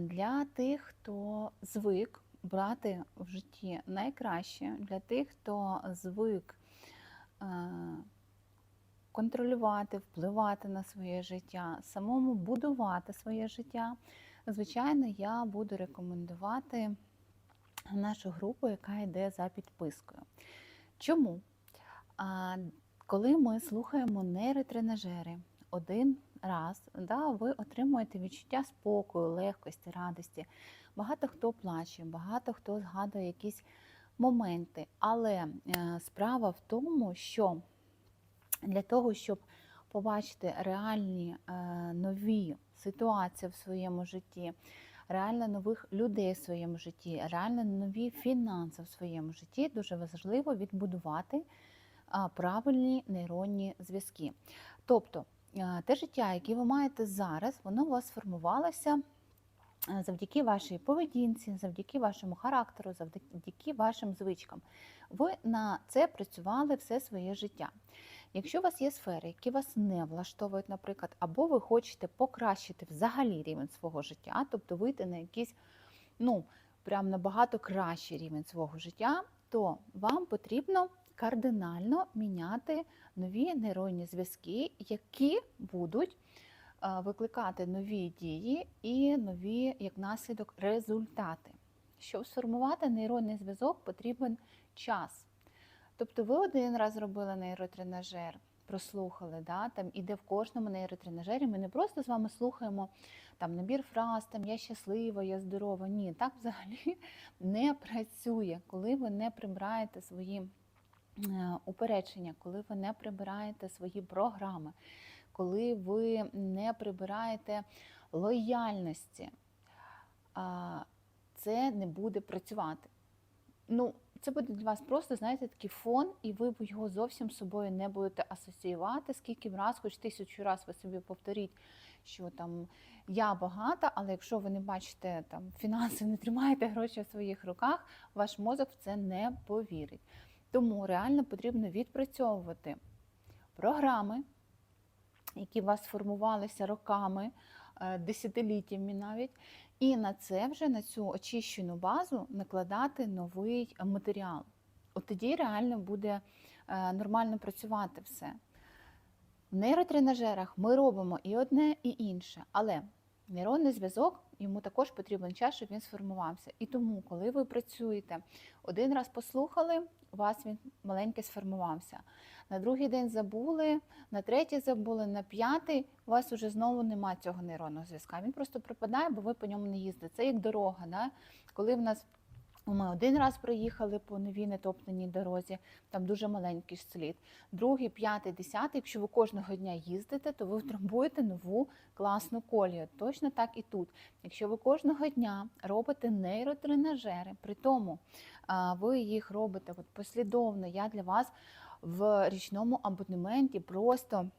Для тих, хто звик брати в житті найкраще, для тих, хто звик е, контролювати, впливати на своє життя, самому будувати своє життя, звичайно, я буду рекомендувати нашу групу, яка йде за підпискою. Чому? Коли ми слухаємо нейротренажери один раз, да, ви отримуєте відчуття спокою, легкості, радості. Багато хто плаче, багато хто згадує якісь моменти. Але е, справа в тому, що для того, щоб побачити реальні е, нові ситуації в своєму житті, реально нових людей в своєму житті, реально нові фінанси в своєму житті, дуже важливо відбудувати правильні нейронні зв'язки. Тобто те життя, яке ви маєте зараз, воно у вас сформувалося е, завдяки вашій поведінці, завдяки вашому характеру, завдяки вашим звичкам. Ви на це працювали все своє життя. Якщо у вас є сфери, які вас не влаштовують, наприклад, або ви хочете покращити взагалі рівень свого життя, тобто вийти на якийсь, ну, прям набагато кращий рівень свого життя, то вам потрібно кардинально міняти нові нейронні зв'язки, які будуть е, викликати нові дії і нові, як наслідок, результати. Щоб сформувати нейронний зв'язок, потрібен час. Тобто ви один раз зробили нейротренажер, прослухали, да, там іде в кожному нейротренажері. Ми не просто з вами слухаємо там набір фраз, там я щаслива, я здорова. Ні, так взагалі не працює, коли ви не прибираєте свої упередження, коли ви не прибираєте свої програми, коли ви не прибираєте лояльності, це не буде працювати. Ну, це буде для вас просто, знаєте, такий фон, і ви його зовсім з собою не будете асоціювати. Скільки б раз, хоч тисячу раз ви собі повторіть, що там я багата, але якщо ви не бачите там фінанси, не тримаєте гроші в своїх руках, ваш мозок в це не повірить. Тому реально потрібно відпрацьовувати програми, які у вас формувалися роками, е, десятиліттями навіть. І на це вже на цю очищену базу накладати новий матеріал. От тоді реально буде е, нормально працювати все. В нейротренажерах ми робимо і одне, і інше, але нейронний зв'язок йому також потрібен час, щоб він сформувався. І тому, коли ви працюєте, один раз послухали, у вас він маленький сформувався. На другий день забули, на третій забули, на п'ятий у вас вже знову немає цього нейронного зв'язка. Він просто припадає, бо ви по ньому не їздите. Це як дорога. Да? Коли в нас ми один раз проїхали по новій нетоптаній дорозі, там дуже маленький слід. Другий, п'ятий, десятий. Якщо ви кожного дня їздите, то ви втрамбуєте нову класну колію. Точно так і тут. Якщо ви кожного дня робите нейротренажери, при тому ви їх робите от послідовно, я для вас в річному абонементі просто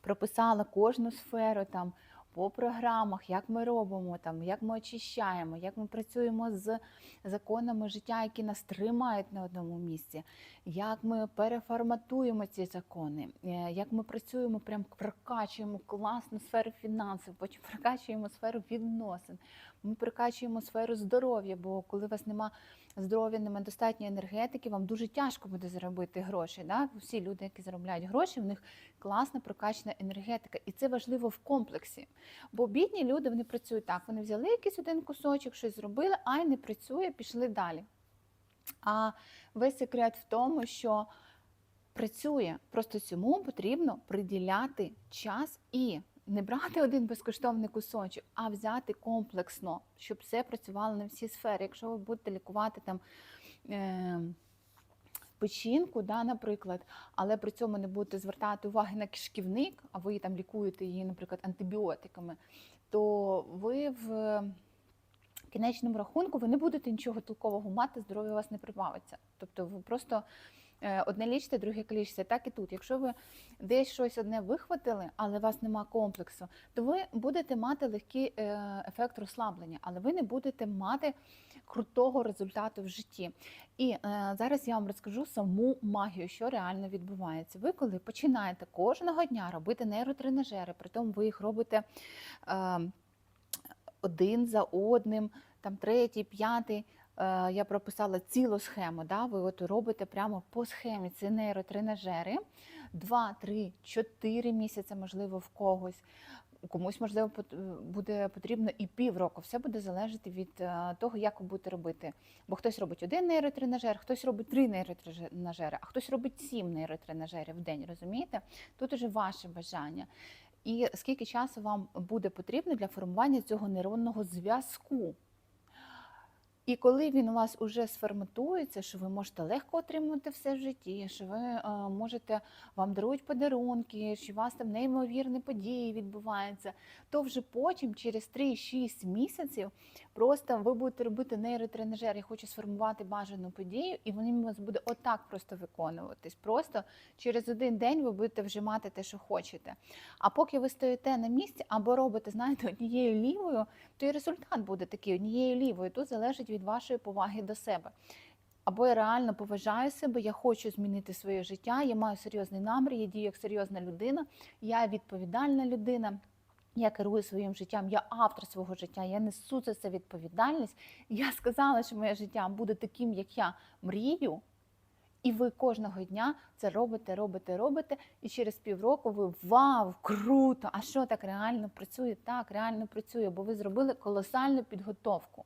прописала кожну сферу там по програмах, як ми робимо, там, як ми очищаємо, як ми працюємо з законами життя, які нас тримають на одному місці, як ми переформатуємо ці закони, е, як ми працюємо, прям прокачуємо класну сферу фінансів, потім прокачуємо сферу відносин. Ми прокачуємо сферу здоров'я, бо коли у вас нема здоров'я, немає достатньої енергетики, вам дуже тяжко буде заробити гроші. Да? Всі люди, які заробляють гроші, в них класна прокачана енергетика. І це важливо в комплексі. Бо бідні люди вони працюють так. Вони взяли якийсь один кусочок, щось зробили, а й не працює, пішли далі. А весь секрет в тому, що працює, просто цьому потрібно приділяти час і не брати один безкоштовний кусочок, а взяти комплексно, щоб все працювало на всі сфери. Якщо ви будете лікувати там. Е Печінку, да, наприклад, але при цьому не будете звертати уваги на кишківник, а ви там лікуєте її, наприклад, антибіотиками, то ви в кінечному рахунку ви не будете нічого толкового мати, здоров'я у вас не прибавиться. Тобто ви просто одне лічите, друге калічите. Так і тут. Якщо ви десь щось одне вихватили, але у вас нема комплексу, то ви будете мати легкий е, ефект розслаблення, але ви не будете мати крутого результату в житті. І е, зараз я вам розкажу саму магію, що реально відбувається. Ви, коли починаєте кожного дня робити нейротренажери, при тому ви їх робите. один за одним, там третій, п'ятий. Е, Я прописала цілу схему. Да? Ви от робите прямо по схемі. Це нейротренажери. Два, три, чотири місяці, можливо, в когось. Комусь, можливо, пот- буде потрібно і півроку. Все буде залежати від е, того, як ви будете робити. Бо хтось робить один нейротренажер, хтось робить три нейротренажери, а хтось робить сім нейротренажерів в день. Розумієте? Тут уже ваше бажання. І скільки часу вам буде потрібно для формування цього нейронного зв'язку? І коли він у вас уже сформатується, що ви можете легко отримувати все в житті, що ви е, можете вам дарують подарунки, що у вас там неймовірні події відбуваються, то вже потім, через 3-6 місяців, просто ви будете робити нейротренажер, я хочу сформувати бажану подію, і вони у вас буде отак просто виконуватись. Просто через один день ви будете вже мати те, що хочете. А поки ви стоїте на місці або робите, знаєте, однією лівою, то і результат буде такий однією лівою. Тут залежить від вашої поваги до себе. Або я реально поважаю себе, я хочу змінити своє життя, я маю серйозний намір, я дію як серйозна людина, я відповідальна людина. Я керую своїм життям, я автор свого життя, я несу за це відповідальність. Я сказала, що моє життя буде таким, як я мрію. І ви кожного дня це робите, робите, робите, і через півроку ви вау, круто! А що так реально працює? Так, реально працює, бо ви зробили колосальну підготовку.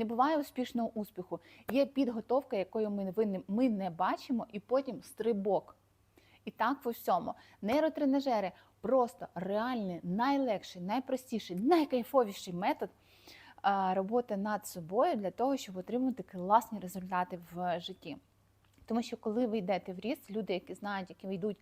Не буває успішного успіху. Є підготовка, якою ми, ви не- ми не бачимо, і потім стрибок. І так по всьому. Нейротренажери просто реальний, найлегший, найпростіший, найкайфовіший метод роботи над собою для того, щоб отримати класні результати в житті. Тому що коли ви йдете в ріст, люди, які знають, які йдуть,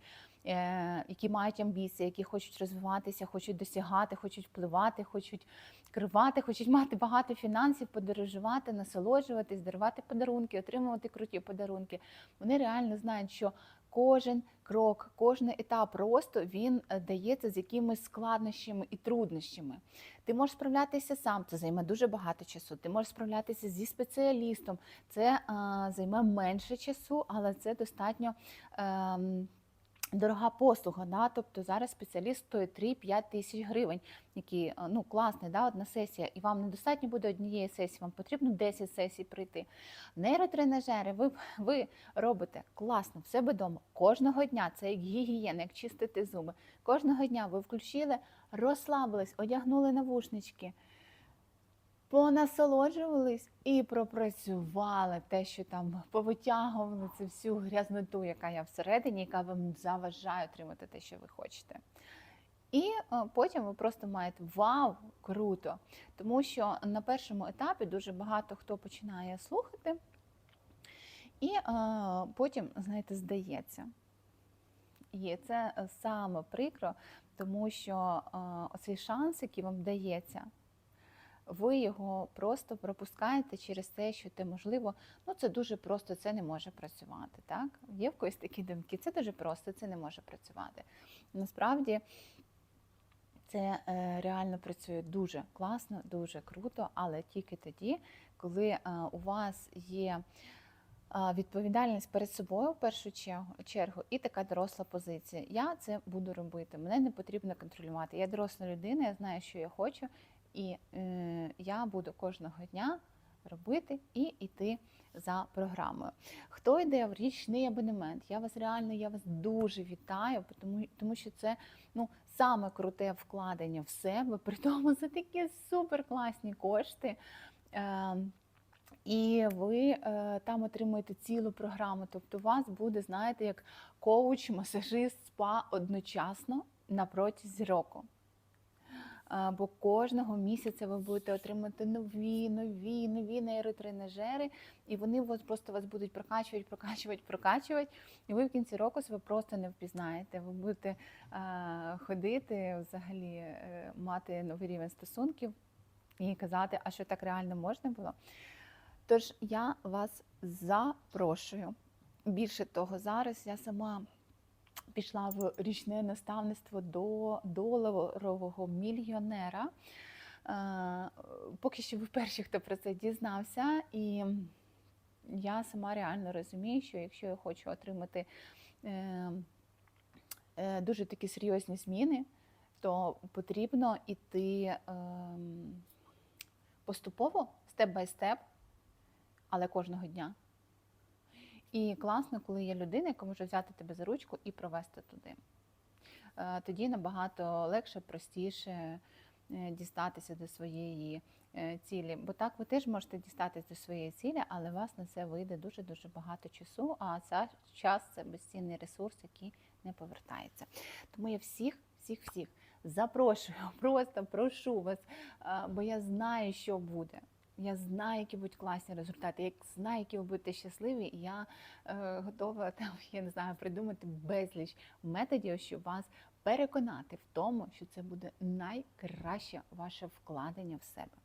які мають амбіції, які хочуть розвиватися, хочуть досягати, хочуть впливати, хочуть керувати, хочуть мати багато фінансів, подорожувати, насолоджуватись, дарувати подарунки, отримувати круті подарунки. Вони реально знають, що кожен крок, кожен етап росту він е, дається з якимись складнощами і труднощами. Ти можеш справлятися сам, це займе дуже багато часу. Ти можеш справлятися зі спеціалістом, це а, займе менше часу, але це достатньо. ем, Дорога послуга, да? тобто зараз спеціаліст стоїть 3-5 тисяч гривень, які е, ну класний, да, одна сесія, і вам недостатньо буде однієї сесії, вам потрібно 10 сесій пройти. Нейротренажери ви, ви робите класно в себе вдома кожного дня. Це як гігієна, як чистити зуби. Кожного дня ви включили, розслабились, одягнули навушнички, понасолоджувались і пропрацювали те, що там повитягували цю всю грязноту, яка є всередині, яка вам заважає отримати те, що ви хочете. І е, потім ви просто маєте вау, круто! Тому що на першому етапі дуже багато хто починає слухати, і е, потім, знаєте, здається. І це е, саме прикро, тому що оцей шанс, який вам дається, ви його просто пропускаєте через те, що те можливо, ну це дуже просто, це не може працювати. Так? Є в когось такі думки, це дуже просто, це не може працювати. Насправді це е, реально працює дуже класно, дуже круто, але тільки тоді, коли е, у вас є відповідальність перед собою в першу чергу і така доросла позиція. Я це буду робити. Мене не потрібно контролювати. Я доросла людина, я знаю, що я хочу, і е, я буду кожного дня робити і йти за програмою. Хто йде в річний абонемент? Я вас реально я вас дуже вітаю, тому, тому що це ну, саме круте вкладення в себе, при тому за такі суперкласні кошти. Е, і ви е, там отримуєте цілу програму. Тобто, у вас буде, знаєте, як коуч, масажист, спа одночасно на протязі року. Бо кожного місяця ви будете отримати нові, нові, нові нейротренажери, і вони вас просто вас будуть прокачувати, прокачувати, прокачувати. І ви в кінці року себе просто не впізнаєте. Ви будете е, ходити, взагалі е, мати новий рівень стосунків і казати, а що так реально можна було. Тож я вас запрошую. Більше того, зараз я сама пішла в річне наставництво до доларового мільйонера. Е, Поки що ви перші, хто про це дізнався, і я сама реально розумію, що якщо я хочу отримати е, е, дуже такі серйозні зміни, то потрібно іти. ем, поступово, степ бай степ, але кожного дня. І класно, коли є людина, яка може взяти тебе за ручку і провести туди. Е, Тоді набагато легше, простіше е, дістатися до своєї е, цілі. Бо так ви теж можете дістатися до своєї цілі, але у вас на це вийде дуже-дуже багато часу, а ця час це безцінний ресурс, який не повертається. Тому я всіх, всіх, всіх запрошую, просто прошу вас, бо я знаю, що буде. Я знаю, які будуть класні результати. Я знаю, які ви будете щасливі, і я е, готова там, я не знаю, придумати безліч методів, щоб вас переконати в тому, що це буде найкраще ваше вкладення в себе.